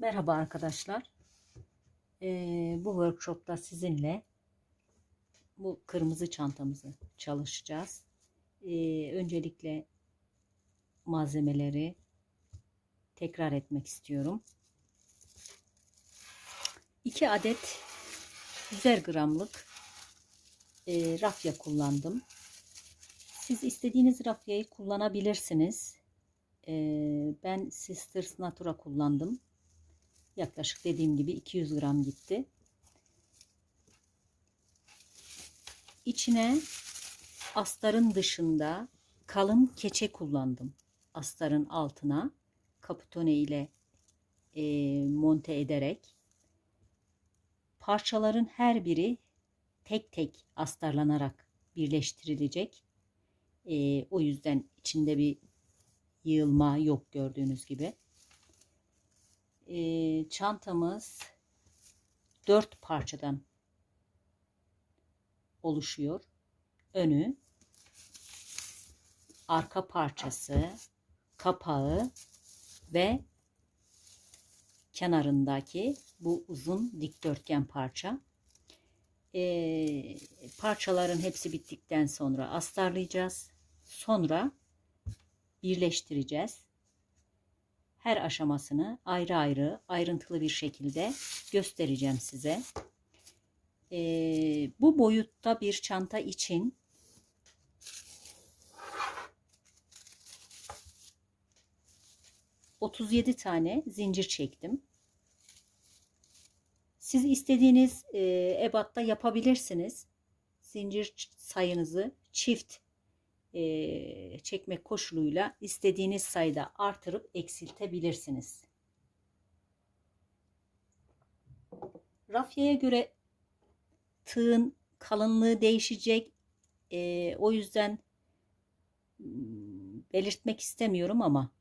Merhaba arkadaşlar. Ee, bu workshopta sizinle bu kırmızı çantamızı çalışacağız. Ee, öncelikle malzemeleri tekrar etmek istiyorum. 2 adet 100 gramlık e, rafya kullandım. Siz istediğiniz rafyayı kullanabilirsiniz. Ee, ben Sisters Natura kullandım. Yaklaşık dediğim gibi 200 gram gitti. İçine astarın dışında kalın keçe kullandım. Astarın altına kaputone ile e, monte ederek parçaların her biri tek tek astarlanarak birleştirilecek. E, o yüzden içinde bir yığılma yok gördüğünüz gibi. Ee, çantamız dört parçadan oluşuyor. Önü, arka parçası, kapağı ve kenarındaki bu uzun dikdörtgen parça. Ee, parçaların hepsi bittikten sonra astarlayacağız. Sonra birleştireceğiz. Her aşamasını ayrı ayrı ayrıntılı bir şekilde göstereceğim size. Ee, bu boyutta bir çanta için ...37 tane zincir çektim. Siz istediğiniz e, ebatta yapabilirsiniz. Zincir sayınızı çift e, çekmek koşuluyla istediğiniz sayıda artırıp eksiltebilirsiniz. Rafyaya göre tığın kalınlığı değişecek. E, o yüzden belirtmek istemiyorum ama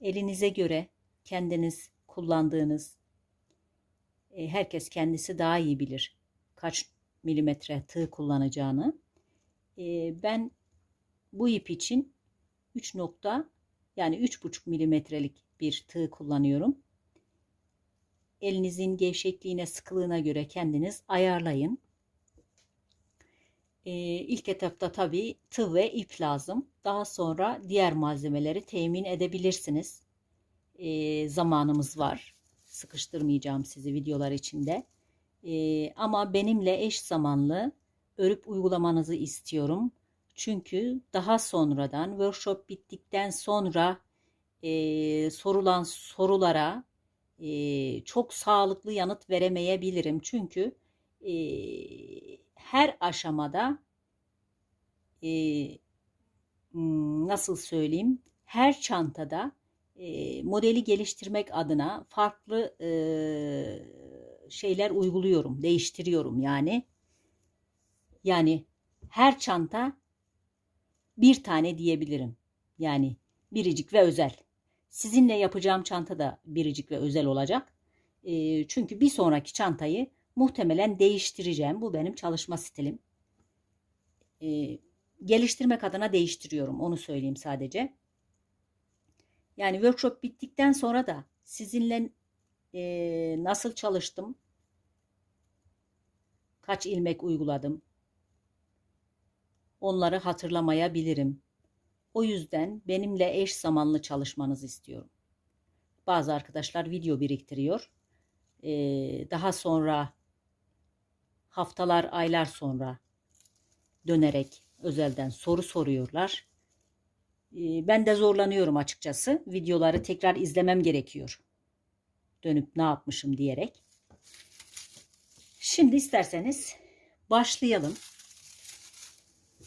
elinize göre kendiniz kullandığınız e, herkes kendisi daha iyi bilir kaç milimetre tığ kullanacağını. E, ben bu ip için 3 nokta yani 3,5 milimetrelik bir tığ kullanıyorum. Elinizin gevşekliğine, sıkılığına göre kendiniz ayarlayın. Ee, ilk etapta tabii tığ ve ip lazım. Daha sonra diğer malzemeleri temin edebilirsiniz. Ee, zamanımız var. Sıkıştırmayacağım sizi videolar içinde. Ee, ama benimle eş zamanlı örüp uygulamanızı istiyorum. Çünkü daha sonradan workshop bittikten sonra e, sorulan sorulara e, çok sağlıklı yanıt veremeyebilirim. Çünkü e, her aşamada e, nasıl söyleyeyim her çantada e, modeli geliştirmek adına farklı e, şeyler uyguluyorum, değiştiriyorum yani. Yani her çanta bir tane diyebilirim. Yani biricik ve özel. Sizinle yapacağım çanta da biricik ve özel olacak. E, çünkü bir sonraki çantayı muhtemelen değiştireceğim. Bu benim çalışma stilim. E, geliştirmek adına değiştiriyorum. Onu söyleyeyim sadece. Yani workshop bittikten sonra da sizinle e, nasıl çalıştım, kaç ilmek uyguladım, onları hatırlamayabilirim. O yüzden benimle eş zamanlı çalışmanızı istiyorum. Bazı arkadaşlar video biriktiriyor. Ee, daha sonra haftalar, aylar sonra dönerek özelden soru soruyorlar. Ee, ben de zorlanıyorum açıkçası. Videoları tekrar izlemem gerekiyor. Dönüp ne yapmışım diyerek. Şimdi isterseniz başlayalım.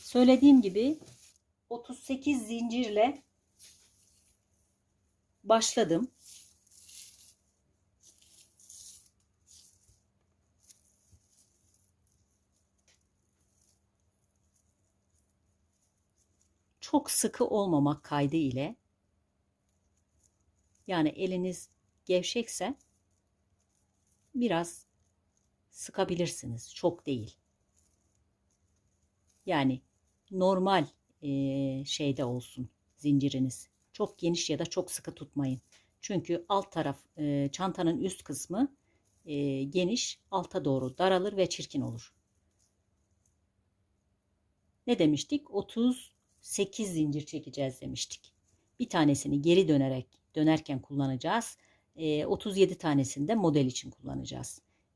Söylediğim gibi 38 zincirle başladım. Çok sıkı olmamak kaydı ile yani eliniz gevşekse biraz sıkabilirsiniz. Çok değil. Yani normal e, şeyde olsun zinciriniz. Çok geniş ya da çok sıkı tutmayın. Çünkü alt taraf e, çantanın üst kısmı e, geniş, alta doğru daralır ve çirkin olur. Ne demiştik? 38 zincir çekeceğiz demiştik. Bir tanesini geri dönerek dönerken kullanacağız. E, 37 tanesini de model için kullanacağız.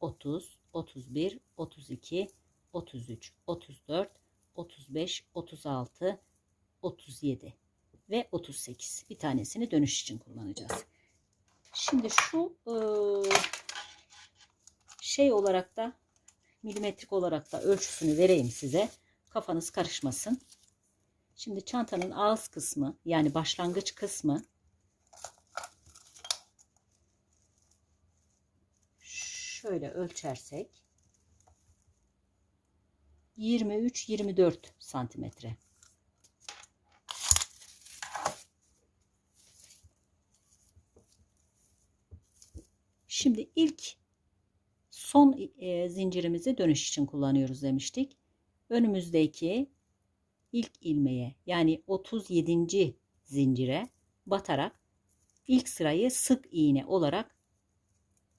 30, 31, 32, 33, 34, 35, 36, 37 ve 38. Bir tanesini dönüş için kullanacağız. Şimdi şu ıı, şey olarak da milimetrik olarak da ölçüsünü vereyim size. Kafanız karışmasın. Şimdi çantanın ağız kısmı yani başlangıç kısmı şöyle ölçersek 23-24 santimetre. Şimdi ilk son e, zincirimizi dönüş için kullanıyoruz demiştik. Önümüzdeki ilk ilmeğe yani 37. zincire batarak ilk sırayı sık iğne olarak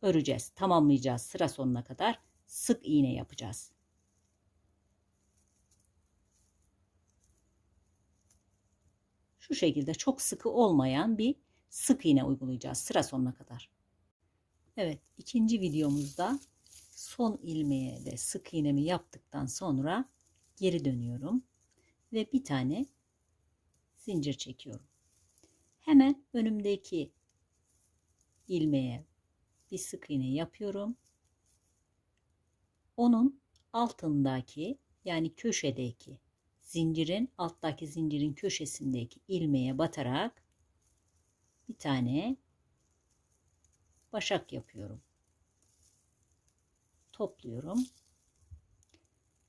öreceğiz. Tamamlayacağız sıra sonuna kadar sık iğne yapacağız. Şu şekilde çok sıkı olmayan bir sık iğne uygulayacağız sıra sonuna kadar. Evet ikinci videomuzda son ilmeğe de sık iğnemi yaptıktan sonra geri dönüyorum ve bir tane zincir çekiyorum. Hemen önümdeki ilmeğe bir sık iğne yapıyorum. Onun altındaki yani köşedeki zincirin alttaki zincirin köşesindeki ilmeğe batarak bir tane başak yapıyorum. Topluyorum.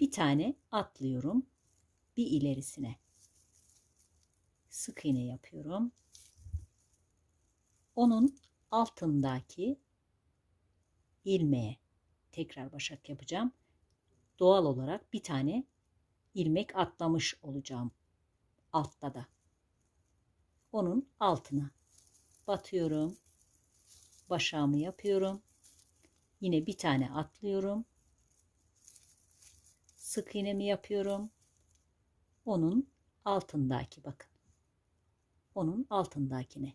Bir tane atlıyorum. Bir ilerisine. Sık iğne yapıyorum. Onun altındaki ilmeğe tekrar başak yapacağım. Doğal olarak bir tane ilmek atlamış olacağım altta da. Onun altına batıyorum. Başağımı yapıyorum. Yine bir tane atlıyorum. Sık iğnemi yapıyorum. Onun altındaki bakın. Onun altındakine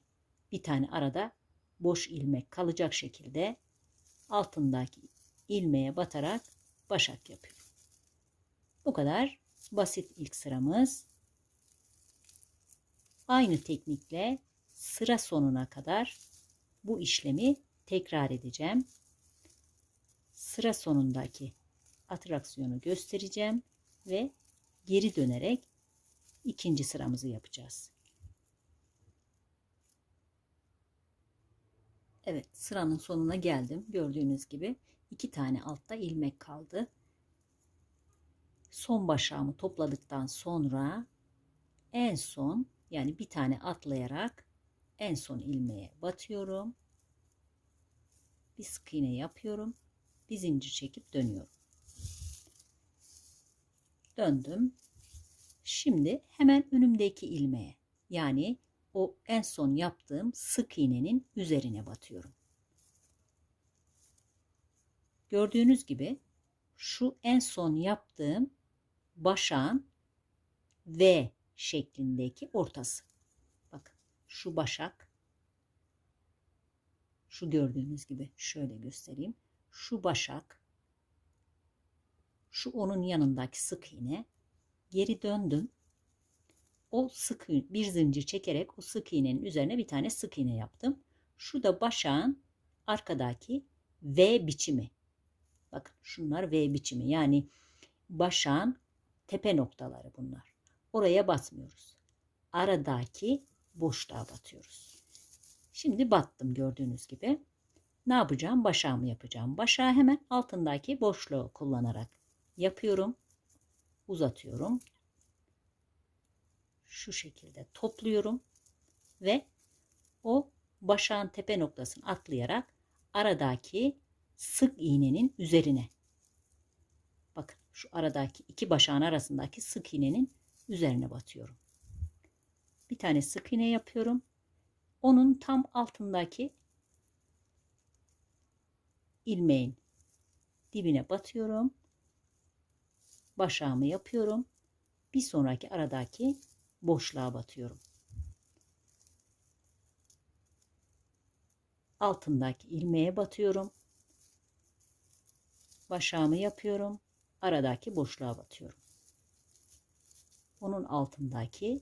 bir tane arada boş ilmek kalacak şekilde altındaki ilmeğe batarak başak yapıyorum. Bu kadar basit ilk sıramız. Aynı teknikle sıra sonuna kadar bu işlemi tekrar edeceğim. Sıra sonundaki atraksiyonu göstereceğim ve geri dönerek ikinci sıramızı yapacağız. Evet sıranın sonuna geldim. Gördüğünüz gibi iki tane altta ilmek kaldı. Son başağımı topladıktan sonra en son yani bir tane atlayarak en son ilmeğe batıyorum. Bir sık iğne yapıyorum. Bir zincir çekip dönüyorum. Döndüm. Şimdi hemen önümdeki ilmeğe yani o en son yaptığım sık iğnenin üzerine batıyorum. Gördüğünüz gibi şu en son yaptığım başağın V şeklindeki ortası. Bakın şu başak şu gördüğünüz gibi şöyle göstereyim. Şu başak şu onun yanındaki sık iğne geri döndüm o sık bir zincir çekerek o sık iğnenin üzerine bir tane sık iğne yaptım. Şu da başağın arkadaki V biçimi. Bakın şunlar V biçimi. Yani başağın tepe noktaları bunlar. Oraya batmıyoruz. Aradaki boşluğa batıyoruz. Şimdi battım gördüğünüz gibi. Ne yapacağım? Başağımı yapacağım. Başağı hemen altındaki boşluğu kullanarak yapıyorum. Uzatıyorum. Şu şekilde topluyorum ve o başağın tepe noktasını atlayarak aradaki sık iğnenin üzerine bakın şu aradaki iki başağın arasındaki sık iğnenin üzerine batıyorum. Bir tane sık iğne yapıyorum. Onun tam altındaki ilmeğin dibine batıyorum. Başağımı yapıyorum. Bir sonraki aradaki boşluğa batıyorum. Altındaki ilmeğe batıyorum. Başağımı yapıyorum. Aradaki boşluğa batıyorum. Onun altındaki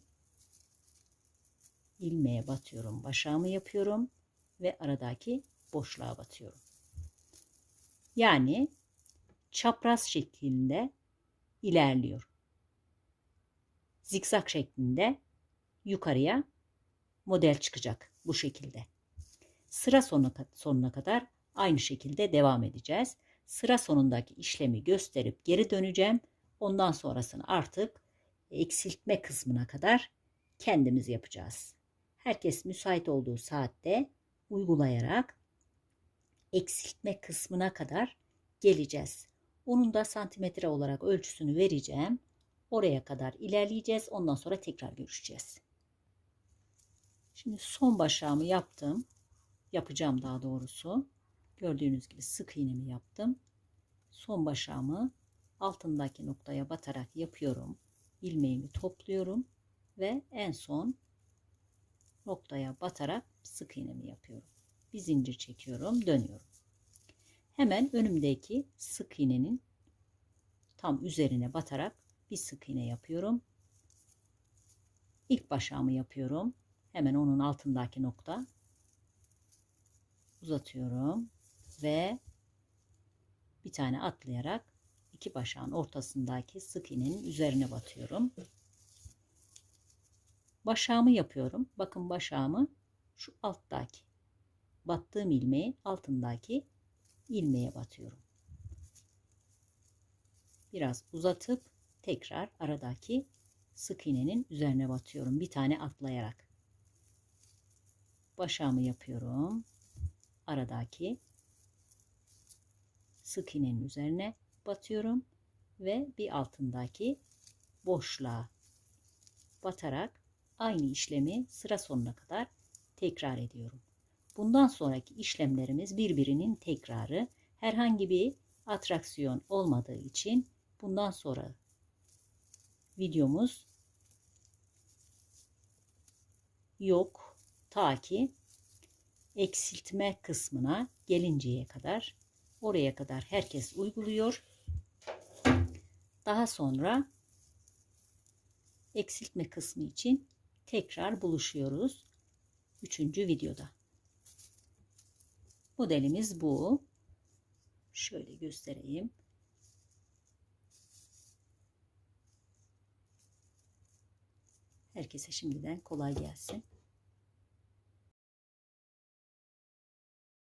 ilmeğe batıyorum. Başağımı yapıyorum ve aradaki boşluğa batıyorum. Yani çapraz şeklinde ilerliyor. Zikzak şeklinde yukarıya model çıkacak bu şekilde. Sıra sonuna, sonuna kadar aynı şekilde devam edeceğiz. Sıra sonundaki işlemi gösterip geri döneceğim. Ondan sonrasını artık eksiltme kısmına kadar kendimiz yapacağız. Herkes müsait olduğu saatte uygulayarak eksiltme kısmına kadar geleceğiz. Onun da santimetre olarak ölçüsünü vereceğim. Oraya kadar ilerleyeceğiz. Ondan sonra tekrar görüşeceğiz. Şimdi son başağımı yaptım. Yapacağım daha doğrusu. Gördüğünüz gibi sık iğnemi yaptım. Son başağımı altındaki noktaya batarak yapıyorum. İlmeğimi topluyorum ve en son noktaya batarak sık iğnemi yapıyorum. Bir zincir çekiyorum, dönüyorum. Hemen önümdeki sık iğnenin tam üzerine batarak bir sık iğne yapıyorum. İlk başağımı yapıyorum. Hemen onun altındaki nokta uzatıyorum ve bir tane atlayarak iki başağın ortasındaki sık iğnenin üzerine batıyorum. Başağımı yapıyorum. Bakın başağımı şu alttaki battığım ilmeği altındaki ilmeğe batıyorum. Biraz uzatıp tekrar aradaki sık iğnenin üzerine batıyorum. Bir tane atlayarak. Başağımı yapıyorum. Aradaki sık iğnenin üzerine batıyorum ve bir altındaki boşluğa batarak aynı işlemi sıra sonuna kadar tekrar ediyorum. Bundan sonraki işlemlerimiz birbirinin tekrarı. Herhangi bir atraksiyon olmadığı için bundan sonra videomuz yok. Ta ki eksiltme kısmına gelinceye kadar oraya kadar herkes uyguluyor. Daha sonra eksiltme kısmı için tekrar buluşuyoruz. Üçüncü videoda. Modelimiz bu. Şöyle göstereyim. Herkese şimdiden kolay gelsin.